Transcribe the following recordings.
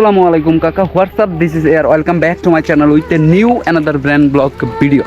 আসসালামু আলাইকুম, কাকা। What's up this is air welcome back to my channel with a new another brand blog video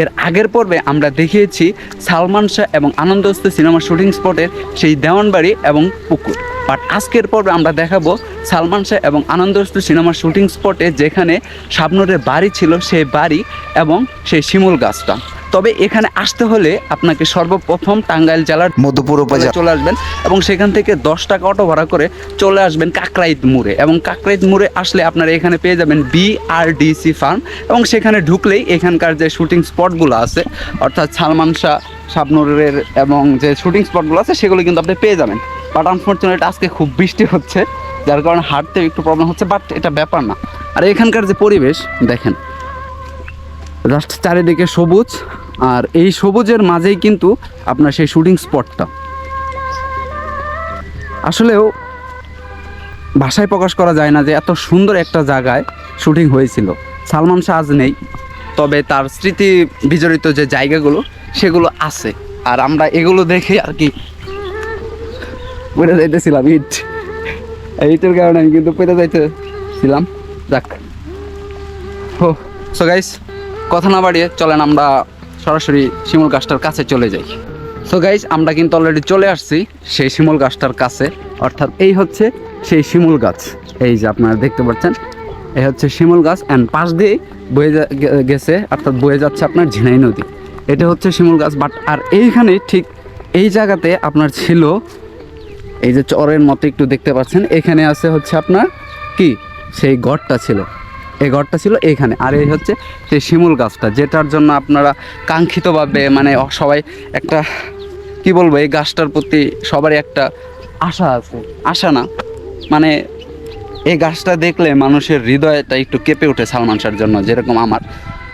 এর আগের পর্বে আমরা দেখিয়েছি সালমান শাহ এবং আনন্দস্ত সিনেমার শুটিং স্পটের সেই দেওয়ানবাড়ি এবং পুকুর। বাট আজকের পর্বে আমরা দেখাবো সালমান শাহ এবং আনন্দস্ত সিনেমার শুটিং স্পটে যেখানে শাবনুরের বাড়ি ছিল, সেই বাড়ি এবং সেই শিমুল গাছটা। তবে এখানে আসতে হলে আপনাকে সর্বপ্রথম টাঙ্গাইল জেলার মধুপুর উপজেলা চলে আসবেন এবং সেখান থেকে দশ টাকা অটো ভাড়া করে চলে আসবেন কাকরাইত মোড়ে। এবং কাকরাইত মোড়ে আসলে আপনারা এখানে পেয়ে যাবেন বিআরডিসি ফার্ম এবং সেখানে ঢুকলেই এখানকার যে শুটিং স্পটগুলো আছে অর্থাৎ সালমান শাহ শাবনুরের এবং যে শুটিং স্পটগুলো আছে সেগুলো কিন্তু আপনি পেয়ে যাবেন। বাট আনফর্চুনেট আজকে খুব বৃষ্টি হচ্ছে যার কারণে হাঁটতে একটু প্রবলেম হচ্ছে বাট এটা ব্যাপার না। আর এখানকার যে পরিবেশ দেখেন জাস্ট চারিদিকে সবুজ আর এই সবুজের মাঝেই কিন্তু আপনার সেই শুটিং স্পটটা আসলেও ভাষায় প্রকাশ করা যায় না যে এত সুন্দর একটা জায়গায় শুটিং হয়েছিল। সালমান শাহ আজ নেই, তবে তার স্মৃতি বিজড়িত যে জায়গাগুলো, সেগুলো আছে। আর আমরা এগুলো দেখে আর কি পড়ে যাইতেছিলাম ইট। এইটার কারণে আমি কিন্তু পড়ে যাইতেছিলাম। যাক। ও সো গাইস কথা না বাড়িয়ে চলেন আমরা সরাসরি শিমুল গাছটার কাছে চলে যাই। সো গাইস আমরা কিন্তু অলরেডি চলে আসছি সেই শিমুল গাছটার কাছে। অর্থাৎ এই হচ্ছে সেই শিমুল গাছ। এই যে আপনারা দেখতে পাচ্ছেন, এই হচ্ছে শিমুল গাছ অ্যান্ড পাশ দিয়ে বয়ে গেছে, অর্থাৎ বয়ে যাচ্ছে আপনার ঝিনাই নদী। এটা হচ্ছে শিমুল গাছ বাট আর এইখানে ঠিক এই জায়গাতে আপনার ছিল এই যে চরের মতো একটু দেখতে পাচ্ছেন, এখানে আছে হচ্ছে আপনার কি? সেই গড়টা ছিল। এই ঘরটা ছিল এইখানে। আর এই হচ্ছে সেই শিমুল গাছটা, যেটার জন্য আপনারা কাঙ্ক্ষিতভাবে মানে সবাই একটা, কি বলব, এই গাছটার প্রতি সবারই একটা আশা আছে। আশা না মানে এই গাছটা দেখলে মানুষের হৃদয়টা একটু কেঁপে ওঠে সালমান শাহর জন্য, যেরকম আমার।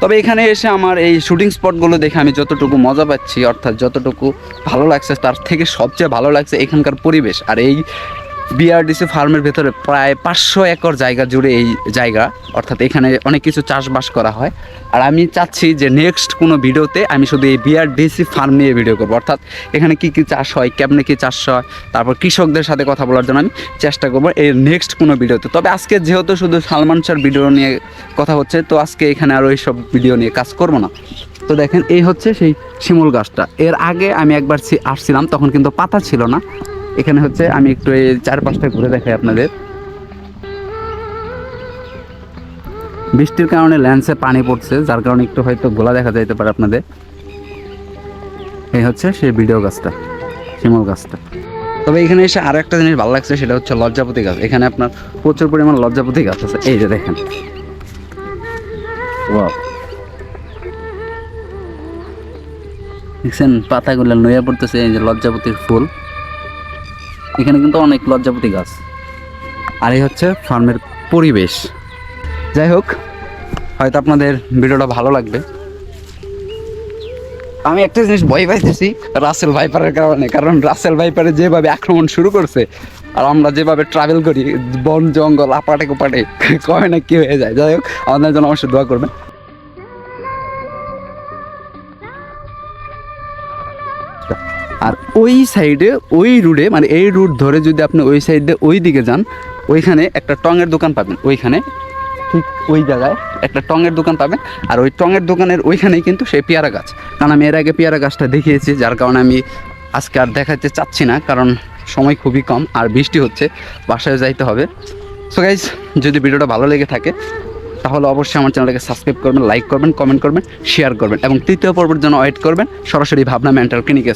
তবে এখানে এসে আমার এই শুটিং স্পটগুলো দেখে আমি যতটুকু মজা পাচ্ছি, অর্থাৎ যতটুকু ভালো লাগছে, তার থেকে সবচেয়ে ভালো লাগছে এখানকার পরিবেশ। আর এই বিআরডিসি ফার্মের ভেতরে প্রায় পাঁচশো একর জায়গা জুড়ে এই জায়গা, অর্থাৎ এখানে অনেক কিছু চাষবাস করা হয়। আর আমি চাচ্ছি যে নেক্সট কোনো ভিডিওতে আমি শুধু এই বিআরডিসি ফার্ম নিয়ে ভিডিও করব। অর্থাৎ এখানে কি কি চাষ হয়, কেমনে কি চাষ হয়, তারপর কৃষকদের সাথে কথা বলার জন্য আমি চেষ্টা করব এর নেক্সট কোনো ভিডিওতে। তবে আজকে যেহেতু শুধু সালমান শাহর ভিডিও নিয়ে কথা হচ্ছে, তো আজকে এখানে আর ওই সব ভিডিও নিয়ে কাজ করব না। তো দেখেন, এই হচ্ছে সেই শিমুল গাছটা। এর আগে আমি একবার আসছিলাম, তখন কিন্তু পাতা ছিল না। এখানে হচ্ছে আমি একটু এই চারপাশটা ঘুরে দেখাই আপনাদের। বৃষ্টির কারণে ল্যান্সে পানি পড়ছে, যার কারণে একটু হয়তো গোলা দেখা যাইতে পারে আপনাদের। এই হচ্ছে সেই ভিডিও গাছটা, শিমুল গাছটা। তবে এখানে এসে আরও একটা জিনিস ভালো লাগছে, সেটা হচ্ছে লজ্জাপতি গাছ। এখানে আপনার প্রচুর পরিমাণ লজ্জাপতি গাছ আছে। এই যে দেখেন. দেখছেন পাতাগুলো নইয়া পড়তেছে, এই যে লজ্জাপতির ফুল। এখানে কিন্তু অনেক লজ্জাপতি গাছ। আর এই হচ্ছে ফার্মের পরিবেশ। যাই হোক, হয়তো আপনাদের ভিডিওটা ভালো লাগবে। আমি একটা জিনিস ভয় পাইতেছি, রাসেল ভাইপারের কারণে। কারণ রাসেল ভাইপারে যেভাবে আক্রমণ শুরু করছে, আর আমরা যেভাবে ট্রাভেল করি, বন, জঙ্গল আপাটে কোপাটে কবে না কি হয়ে যায়। যাই হোক, আমাদের জন্য অবশ্যই দোয়া করবেন। আর ওই সাইডে, ওই রুটে মানে এই রুট ধরে যদি আপনি ওই সাইডে ওই দিকে যান, ওইখানে একটা টঙের দোকান পাবেন। ওইখানে ঠিক ওই জায়গায় একটা টঙের দোকান পাবেন। আর ওই টঙের দোকানের ওইখানেই কিন্তু সেই পেয়ারা গাছ। কারণ আমি এর আগে পেয়ারা গাছটা দেখিয়েছি, যার কারণে আমি আজকে আর দেখাতে চাচ্ছি না, কারণ সময় খুবই কম আর বৃষ্টি হচ্ছে, বাসায় যাইতে হবে। সো গাইজ যদি ভিডিওটা ভালো লেগে থাকে তাহলে অবশ্যই আমার চ্যানেলটাকে সাবস্ক্রাইব করবেন লাইক করবেন কমেন্ট করবেন শেয়ার করবেন এবং তৃতীয় পর্বের জন্য ওয়েট করবেন। সরাসরি ভাবনা মেন্টাল ক্লিনিকে